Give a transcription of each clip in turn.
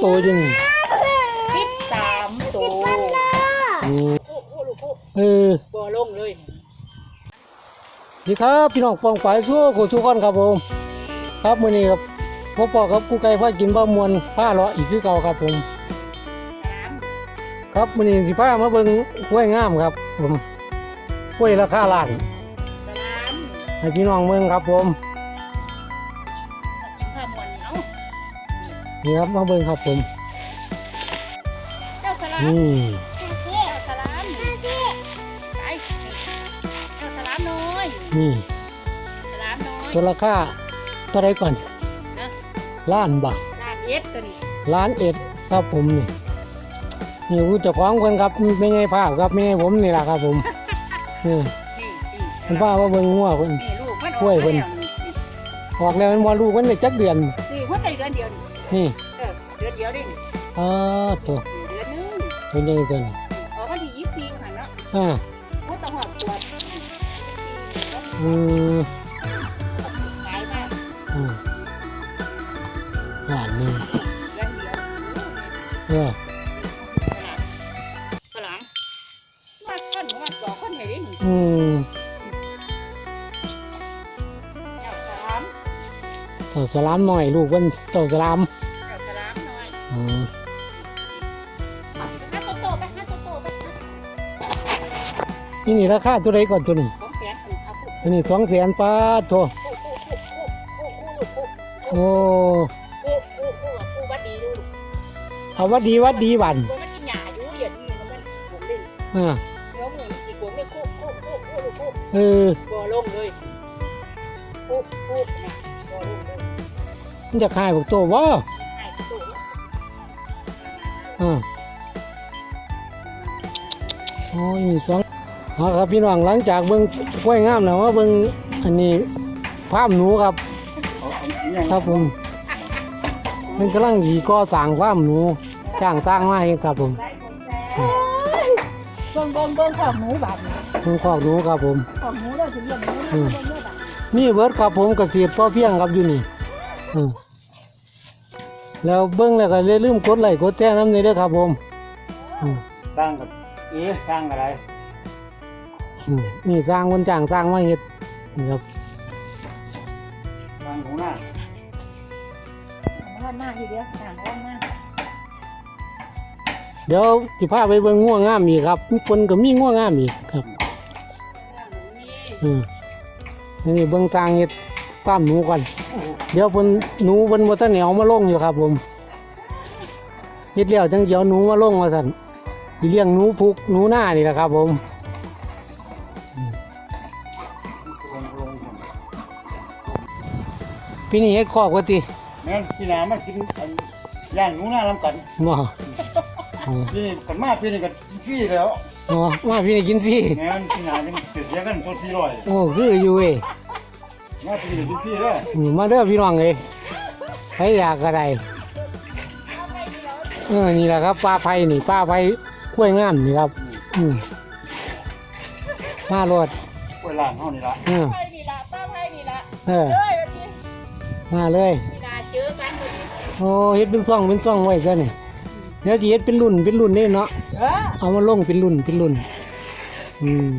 โตจริงสิบสามตัวอืมโอ้โหลูกโอ้เออบ่ลงเลยดีครับพี่น้องปองฝ่ายสู้กูทุกคนครับผม ครับมื้อนี้ครับพ่อปอครับกูไก่พากินบ้ามวนผ้าเลาะอีกคือเก่าครับผมสามครับมื้อนี้สิพามาเบิ่งกล้วยงามครับ ผมกล้วยราคาล้านสามให้พี่น้องเมืองครับผม นี่ครับมาเบิ่งครับผมเจ้าสลามนี่เจ้าสลามไปเจ้าสลามน้อยนี่สลามน้อยตัวราคาเท่าไรก่อนนะล้านบาทด้านเอ็ดตัวนี้ล้านเอ็ดครับผมนี่นี่ผู้เจ้าของคนครับไม่ไงภาพครับไม่ไงผมนี่แหละครับผมนี่นี่นี่มันว่าว่าเบิ่งงัวคนนี่ลูกมันออกกล้วยเพิ่นแล้วนี่ออกแล้วมันว่าลูกมันได้จักเดือนนี่หัวใจเดือนเดียว นี่นี่เออเดือนเดียวนี่อ่าตัวเดือนหนึงเป็นยังไงตัวนี้ออกวันที่ยี่สิบสี่หันเนาะอ่าหัวตะหอบปวดอืมขายมากอืมล้านหนึ่งเดือนเดียวเออฝรั่งมาคนมาสองคนเห็นดิอืมเจ้าสลามเต่าสลามหน่อยลูกมันเต่าสลาม นี่นี่ราคาตัวใดก่อนตัวนี้สองแสนอันเอาคู่ตัวนี้สองแสนปาทโถคู่คู่คู่คู่โอ้คู่คู่คู่คู่คู่คู่วัดดีดูเอาวัดดีวัดดีบันมันมันกินหญ้าอยู่เดียวนี้มันผมเล่นอ่าเดี๋ยวมืออีกผมเนี่คู่คู่คู่คู่คู่เออบ่ลงเลยคู่คู่นะบ่ลงเลยมันจะขายพวกตัวว่าให้ตู้อ่าโอ้ยสอง เอาครับพี่น้องหลังจากเบิ่งกล้วยงามแล้วว่าเบิ่งอันนี้ภาพหนูครับ ครับผมมันกำลังสีก่อสร้างฟาร์มหนูจ้างสร้างมาเองครับผมเบิ่งเบิ่งเบิ่งของหมูบาดนี้มันครอบหนูครับผมของหมูเด้อถึงเรื่องหมูเด้อเบิ่งเด้อบาดนี่เบิร์ดครับผมเกษตรพ่อเพียงครับอยู่นี่อืมแล้วเบิ้งแล้วก็อย่าลืมกดไลค์กดแชร์น้ำนี่ด้วยครับผมอืมสร้างกับเอ๊ะสร้างอะไร อืมนี่สร้างคนจ้างสร้างมาเฮ็ดนี่ครับสร้างหนูหน้าร้อนมากทีเดียวต่างร้อนมากเดี๋ยวสิพาไปเบิ่งง่วงงามอีกครับคนก็มีง่วงงามอีกครับอืมนี่เบิ่งสร้างเฮ็ดฟาร์มหนูก่อนเดี๋ยวเพิ่นหนูเพิ่นบ่ทันได้เอามาลงอยู่ครับ ผมเฮ็ดแล้วจังสิเดี๋ยวหนูมาลงว่าซั่นสิเลี้ยงหนูพุกหนูหน้านี่แหละครับ ผม ปีนี้เฮ็ดคอกว่าติแม่นพี่นามันกินอันย่างหนูหน้าลำกันบ่อ๋อพี่นี่กันมาพี่นี่ก็พี่แล้วอ๋อมาพี่นี่กินฟรีแม่นพี่นาจังเสียกันตัวสี่ร้อยโอ้คืออยู่เว้ยมาพี่นี่กินพี่เด้อนี่มาเด้อพี่น้องเอ้ยใครอยากก็ได้เออนี่แหละครับป้าไผ่นี่ป้าไผ่กล้วยงามนี่ครับ อืมมารถกล้วยล่างเฮานี่ล่ะเออไผ่นี่ละป้าไผ่นี่ละเออ เอ้ยวันนี้ มาเลยนี่นาเจอกันวันนี้โอ้เฮ็ดเป็นซ่องเป็นซ่องไว้ซะนี่เดี๋ยวสิเฮ็ดเป็นรุ่นเป็นรุ่นนี่เนาะ เออเอามาลงเป็นรุ่นเป็นรุ่น อืม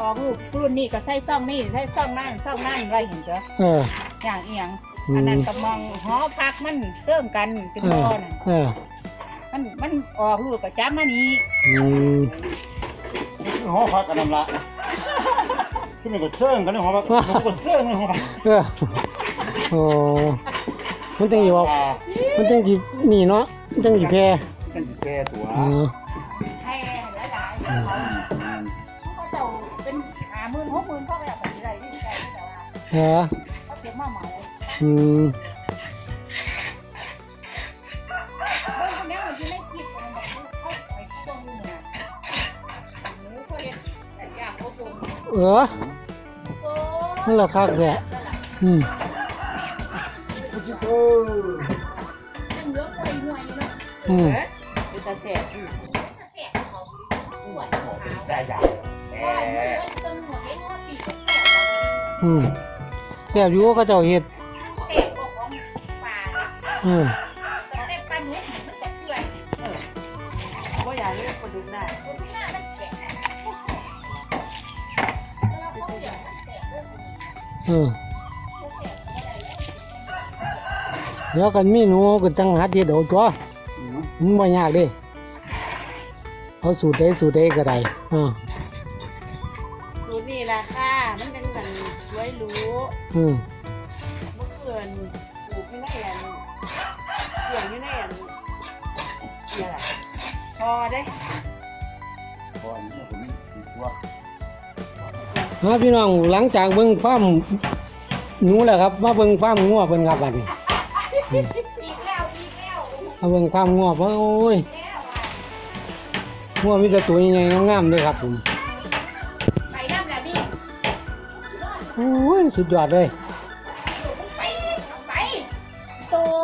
ออกลูกรุ่นนี้ก็ใส่ซ่องนี่ใส่ซ่องนั่นซ่องนั่นไรเห็นจ้ะเออ อย่างเอียงอืม อันนั้นก็มองหอพักมันเริ่มกันเป็นเอบ่ออน่ะเออมันมันออกลูกก็จับมานี่อืมคือหอพักกันนั่นล่ะคือมันก็เชิงกันในหอพักมันก็เชิงในหอพักเออ โอ้มันจังสิบอกอ่ามันจังสินี่เนาะมันจังสิแพร่เป็นสิแก่ตัวเออให้หลายๆเขาเขาเจ้าเป็นหาหมื่นหกหมื่นเขาก็อยากไปไรที่ใจแต่ว่าเหรอเขาเก็บมาเหมาอืมเบิ่งคนนี้มันจะไม่คิดมันบอกเขาไปช่วงนี้นะหนูเขาเรียนแต่อย่างโอ้โหเออโอ้ นั่นแหละครับแกอืม เหลือไปหน่วยเนาะอืมเป็นตาแสบอยู่แสบเขาปวดขาวแต่ใหญ่แหว่าเหลืมอจนหมดไอ้งอปีกแสบอืมแต่อยู่ก็เจ้าเฮ็ดแสบของป่าอืมแต่ปลาหนูมันอยากเลี้ยงปลาดุกได้ปลาดุกหน้มันแก่เออ เดี๋ยวกันมีหนูก็จังหัดเฮ็ดเอาตัวมันบ่ยากเด้เอาสูตรใดสูตรใดก็ได้อ่าสูตรนี่ล่ะค่ะมันเป็นเหมือนสวยหรูอืมเมื่อคืนปลูกอยู่ในอันเลี้ยงอยู่ในอันเลี้ยงอะไรพอได้ก่อนเนี่ยผมมีตัวฮะพี่น้องหลังจากเบิ่งฟาร์มหนูแล้วครับมาเบิ่งฟาร์มงัวเพิ่นครับบัดนี้ อืมอีกแล้วอีกแล้วมาเบิ่งฟาร์มงัวเพราะโอ้ยงัวมีแต่ตัวใหญ่ๆงามๆเลยครับผมไปน้ำแล้วนี่โอ้ยสุดยอดเลยไปไปตัว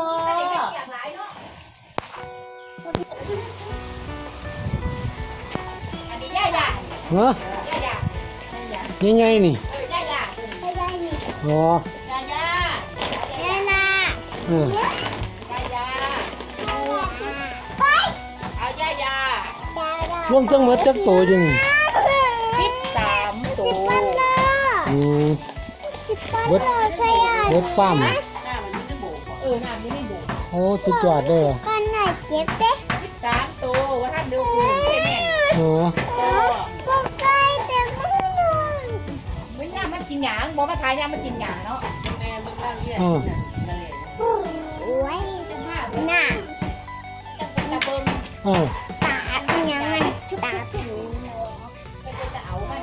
อันนี้ย่าย่าเนาะย่าย่าย่าใหญ่ๆนี่เออย่าย่า อ๋อย่าย่าเออย่าย่าเอาย่าย่ารวมทั้งหมดจักตัวอยู่นี่สิบสามตัวอืมเบิดเบิดฟาร์มหน้ามันไม่ได้โบกเออหน้ามันไม่ได้โบกโอ้สุดยอดเลยอะสิบสามตัวว่าท่านเดียวคือเท่แม่เออไม่น่ามันกินหยางบอกมาขายยามันกินหยางเนาะแม่ลูกเล่าเรื่อย หนแหละจะมาเป็นตะเบิงเออก็จะเอามัน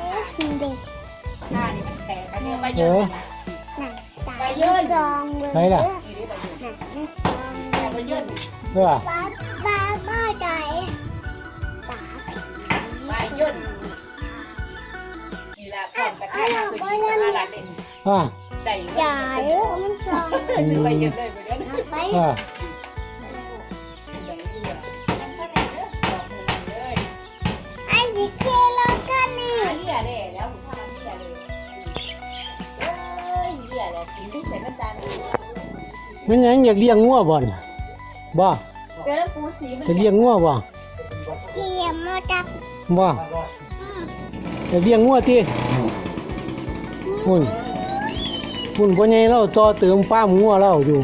หน้านี่มันแตกกันเนี่ยใบเอยือนใบยืนล่ะใบยืนเออใบยืนนี่แหละก่อนตะไคร้คือยิงสมาร์ทเด่นอ่า ได้อย่าเด้อมันสองใบยืนเลยไปเด้อไปอ่าไอ้สิเคโลกันนี่เหี้ยเลยแล้วผมพาเหี้ยเลยเอ้ยเหี้ยเลยกินที่เสร็จแล้วจานมันหยังอยากเลี้ยงงัวบ่นบ่เจอแล้วปูสีมันจะเลี้ยงงัวบ่เกียมมาจับบ่จะเลี้ยงงัวติพุ่น คุณพ่อใหญ่เราต่อเติมฟาร์มงัวเราอยู่